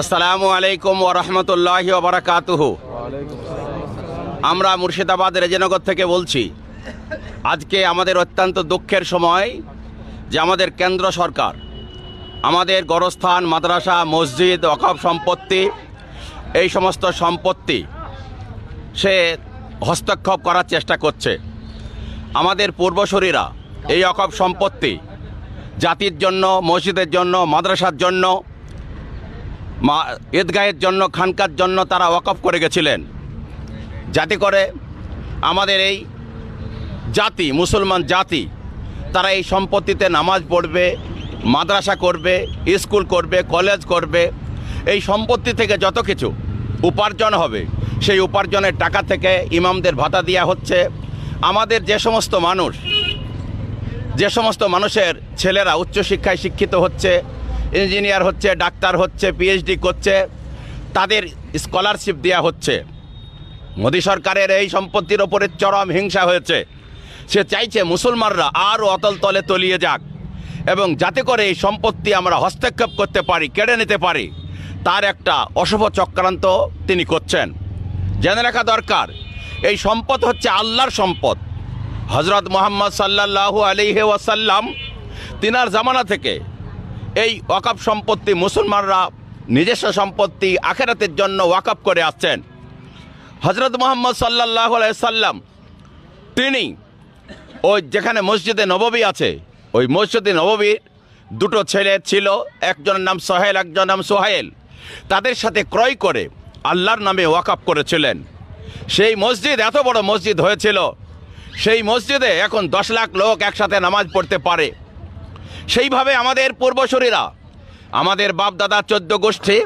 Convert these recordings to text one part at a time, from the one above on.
আসসালামু আলাইকুম ও রহমতুল্লাহ বারাকাতুহ। আমরা মুর্শিদাবাদ রেজনগর থেকে বলছি, আজকে আমাদের অত্যন্ত দুঃখের সময় যে আমাদের কেন্দ্র সরকার, আমাদের গড়স্থান মাদ্রাসা, মসজিদ অকফ সম্পত্তি, এই সমস্ত সম্পত্তি সে হস্তক্ষেপ করার চেষ্টা করছে। আমাদের পূর্বসূরীরা এই অকফ সম্পত্তি জাতির জন্য, মসজিদের জন্য, মাদ্রাসার জন্য, মা ঈদগাহের জন্য, খানকার জন্য তারা ওয়াকফ করে গেছিলেন। যাতে করে আমাদের এই জাতি, মুসলমান জাতি, তারা এই সম্পত্তিতে নামাজ পড়বে, মাদ্রাসা করবে, স্কুল করবে, কলেজ করবে। এই সম্পত্তি থেকে যত কিছু উপার্জন হবে, সেই উপার্জনের টাকা থেকে ইমামদের ভাতা দেওয়া হচ্ছে। আমাদের যে সমস্ত মানুষ যে সমস্ত মানুষের ছেলেরা উচ্চশিক্ষায় শিক্ষিত হচ্ছে, ইঞ্জিনিয়ার হচ্ছে, ডাক্তার হচ্ছে পিএইচডি করছে, তাদের স্কলারশিপ দেওয়া হচ্ছে। মোদী সরকারের এই সম্পত্তির ওপরে চরম হিংসা হয়েছে। সে চাইছে মুসলমানরা আরও অতল তলে তলিয়ে যাক এবং যাতে করে এই সম্পত্তি আমরা হস্তক্ষেপ করতে পারি, কেড়ে নিতে পারি। তার একটা অশুভ চক্রান্ত তিনি করছেন। জেনে রাখা দরকার, এই সম্পদ হচ্ছে আল্লাহর সম্পদ। হজরত মোহাম্মদ সাল্লাল্লাহু আলিহে ওয়াসাল্লাম তিনার জামানা থেকে এই ওয়াকাপ সম্পত্তি মুসলমানরা নিজস্ব সম্পত্তি আখেরাতের জন্য ওয়াকাপ করে আসছেন। হজরত মোহাম্মদ সাল্লাহ সাল্লাম তিনি ওই যেখানে মসজিদে নববী আছে, ওই মসজিদে নববীর দুটো ছেলে ছিল, একজনের নাম সোহেল, একজনের নাম সোহেল তাদের সাথে ক্রয় করে আল্লাহর নামে ওয়াকাপ করেছিলেন। সেই মসজিদ এত বড় মসজিদ হয়েছিল সেই মসজিদে এখন দশ লাখ লোক একসাথে নামাজ পড়তে পারে। সেইভাবে আমাদের পূর্বসূরীরা, আমাদের বাপ দাদা চোদ্দ গোষ্ঠী,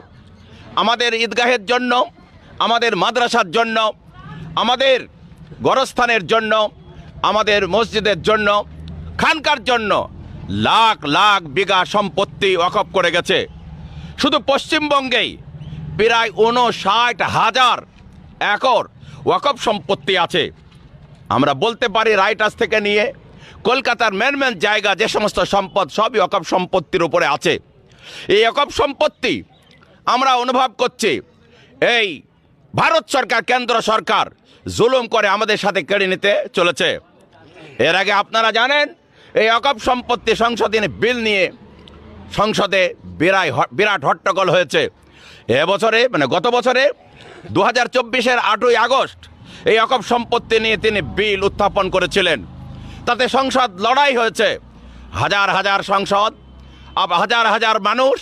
আমাদের ঈদগাহের জন্য, আমাদের মাদ্রাসার জন্য, আমাদের গরস্থানের জন্য, আমাদের মসজিদের জন্য, খানকার জন্য লাখ লাখ বিঘা সম্পত্তি ওয়াকফ করে গেছে। শুধু পশ্চিমবঙ্গেই প্রায় উনষাট হাজার একর ওয়াকফ সম্পত্তি আছে। আমরা বলতে পারি রাইটার্স থেকে নিয়ে কলকাতার মেন মেন জায়গা, যে সমস্ত সম্পদ, সবই অকপ সম্পত্তির উপরে আছে। এই অকপ সম্পত্তি আমরা অনুভব করছি, এই ভারত সরকার, কেন্দ্র সরকার জুলুম করে আমাদের সাথে কেড়ে নিতে চলেছে। এর আগে আপনারা জানেন, এই অকপ সম্পত্তি সংশোধনী বিল নিয়ে সংসদে বিরাই বিরাট হট্টগোল হয়েছে। এবছরে মানে গত বছরে দু হাজার চব্বিশের আটই আগস্ট এই অকপ সম্পত্তি নিয়ে তিনি বিল উত্থাপন করেছিলেন। তাতে সংসদ লড়াই হয়েছে। হাজার হাজার সংসদ হাজার হাজার মানুষ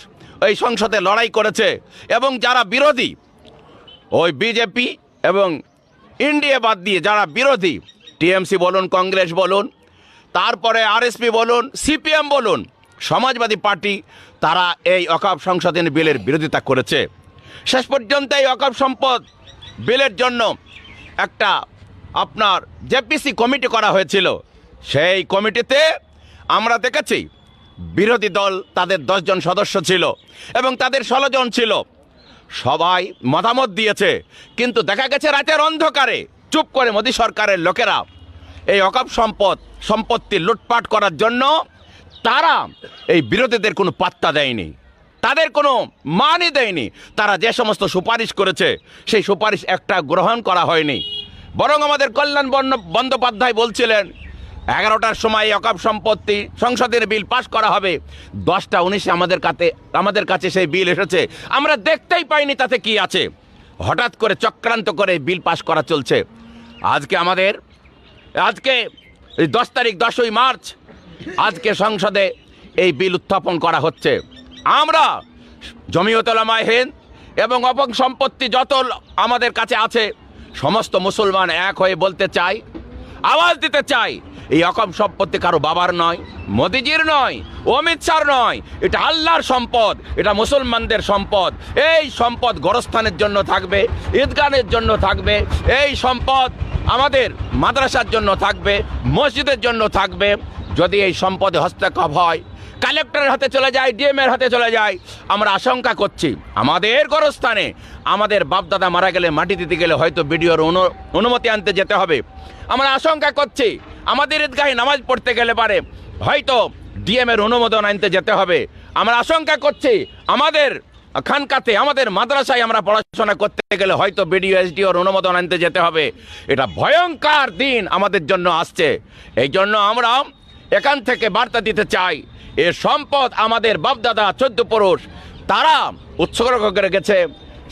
ওই সংসদে লড়াই করেছে এবং যারা বিরোধী, ওই বিজেপি এবং ইন্ডিয়া বাদ দিয়ে যারা বিরোধী, টিএমসি বলুন, কংগ্রেস বলুন, তারপরে আরএসপি বলুন, সিপিএম বলুন, সমাজবাদী পার্টি, তারা এই অকাপ সংশোধনী বিলের বিরোধিতা করেছে। শেষ পর্যন্ত এই অকাপ সম্পদ বিলের জন্য একটা আপনার জেপিসি কমিটি করা হয়েছিল। সেই কমিটিতে আমরা দেখেছি বিরোধী দল তাদের দশজন সদস্য ছিল এবং তাদের ষোলো জন ছিল। সবাই মতামত দিয়েছে, কিন্তু দেখা গেছে রাতের অন্ধকারে চুপ করে মোদী সরকারের লোকেরা এই অকাপ সম্পদ, সম্পত্তি লুটপাট করার জন্য তারা এই বিরোধীদের কোনো পাত্তা দেয়নি। তাদের কোনো মানই দেয়নি। তারা যে সমস্ত সুপারিশ করেছে, সেই সুপারিশ একটা গ্রহণ করা হয়নি। বরং আমাদের কল্যাণ বন্দ- বন্দ্যোপাধ্যায় বলছিলেন, এগারোটার সময় অকাপ সম্পত্তি সংসদের বিল পাশ করা হবে। দশটা উনিশে আমাদের কাছে আমাদের কাছে সেই বিল এসেছে। আমরা দেখতেই পাইনি তাতে কি আছে। হঠাৎ করে চক্রান্ত করে বিল পাশ করা চলছে। আজকে আমাদের আজকে দশ তারিখ দশই মার্চ, আজকে সংসদে এই বিল উত্থাপন করা হচ্ছে। আমরা জমিয়তলামায় হিন্দ এবং অপং সম্পত্তি যত আমাদের কাছে আছে, সমস্ত মুসলমান এক হয়ে বলতে চাই, আওয়াজ দিতে চাই, এই অকম সম্পত্তি কারও বাবার নয়, মোদিজির নয়, অমিত শাহর নয়, এটা আল্লাহর সম্পদ, এটা মুসলমানদের সম্পদ, এই সম্পদ গরস্থানের জন্য থাকবে ঈদগানের জন্য থাকবে, এই সম্পদ আমাদের মাদ্রাসার জন্য থাকবে, মসজিদের জন্য থাকবে, যদি এই সম্পদে হস্তক্ষেপ হয় কালেক্টরের হাতে চলে যায় ডিএম এর হাতে চলে যায়। আমরা আশঙ্কা করছি, আমাদের গরস্থানে আমাদের বাপদাদা মারা গেলে, মাটি দিতে গেলে হয়তো বিডিওর অনু- অনুমতি আনতে যেতে হবে। আমরা আশঙ্কা করছি, আমাদের ঈদগাহে নামাজ পড়তে গেলে পারে, হয়তো ডিএম এর অনুমোদন আনতে যেতে হবে। আমরা আশঙ্কা করছি, আমাদের খানকাতে, আমাদের মাদ্রাসায় আমরা পড়াশোনা করতে গেলে হয়তো বিডিও, এসডিওর অনুমোদন আনতে যেতে হবে। এটা ভয়ঙ্কর দিন আমাদের জন্য আসছে। এই জন্য আমরা এখান থেকে বার্তা দিতে চাই এ সম্পদ আমাদের বাপদাদা চোদ্দ পুরুষ, তারা উৎসর্গ করে গেছে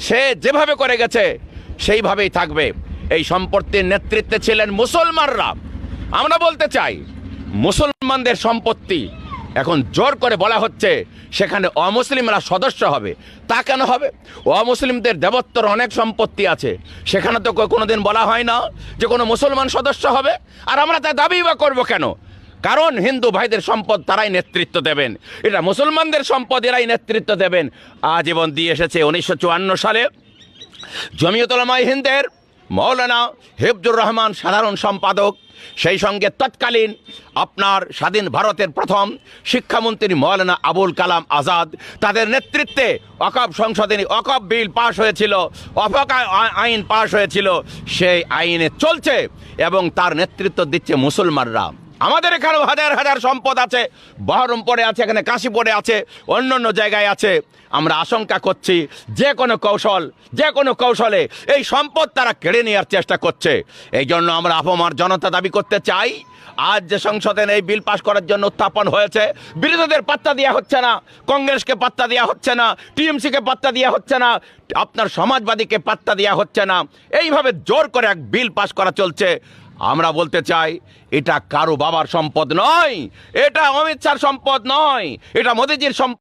সে যেভাবে করে গেছে, সেইভাবেই থাকবে। এই সম্পত্তির নেতৃত্বে ছিলেন মুসলমানরা। আমরা বলতে চাই, মুসলমানদের সম্পত্তি এখন জোর করে বলা হচ্ছে, সেখানে অমুসলিমরা সদস্য হবে। তা কেন হবে? অমুসলিমদের দেবত্বর অনেক সম্পত্তি আছে। সেখানে তো কোনোদিন বলা হয় না যে কোনো মুসলমান সদস্য হবে। আর আমরা তা দাবি বা করব কেন? কারণ হিন্দু ভাইদের সম্পদ তারাই নেতৃত্ব দেবেন। এটা মুসলমানদের সম্পদ, এরাই নেতৃত্ব দেবেন। আজীবন দিয়ে এসেছে উনিশশো চুয়ান্ন সালে জমিয়তলামাই হিন্দের মৌলানা হেফজুর রহমান সাধারণ সম্পাদক। সেই সঙ্গে তৎকালীন আপনার স্বাধীন ভারতের প্রথম শিক্ষামন্ত্রী মৌলানা আবুল কালাম আজাদ। তাদের নেতৃত্বে অকব সংসদে অকব বিল পাশ হয়েছিল, অফক আইন পাশ হয়েছিল। সেই আইনে চলছে এবং তার নেতৃত্ব দিচ্ছে মুসলমানরা। আমাদের এখানেও হাজার হাজার সম্পদ আছে। বহরমপুরে আছে, এখানে কাশীপুরে আছে অন্য অন্য জায়গায় আছে। আমরা আশঙ্কা করছি যে কোনো কৌশল, যে কোনো কৌশলে এই সম্পদ তারা কেড়ে নেওয়ার চেষ্টা করছে। এই জন্য আমরা আপামার জনতা দাবি করতে চাই, আজ যে সংসদে এই বিল পাশ করার জন্য উত্থাপন হয়েছে, বিরোধীদের পাত্তা দেওয়া হচ্ছে না, কংগ্রেসকে পাত্তা দেওয়া হচ্ছে না, টিএমসিকে পাত্তা দেওয়া হচ্ছে না, আপনার সমাজবাদীকে পাত্তা দেওয়া হচ্ছে না। এইভাবে জোর করে এক বিল পাশ করা চলছে। আমরা বলতে চাই, এটা কারও বাবার সম্পদ নয়, এটা অমিত শাহর সম্পদ নয়, এটা মোদিজির সম্পদ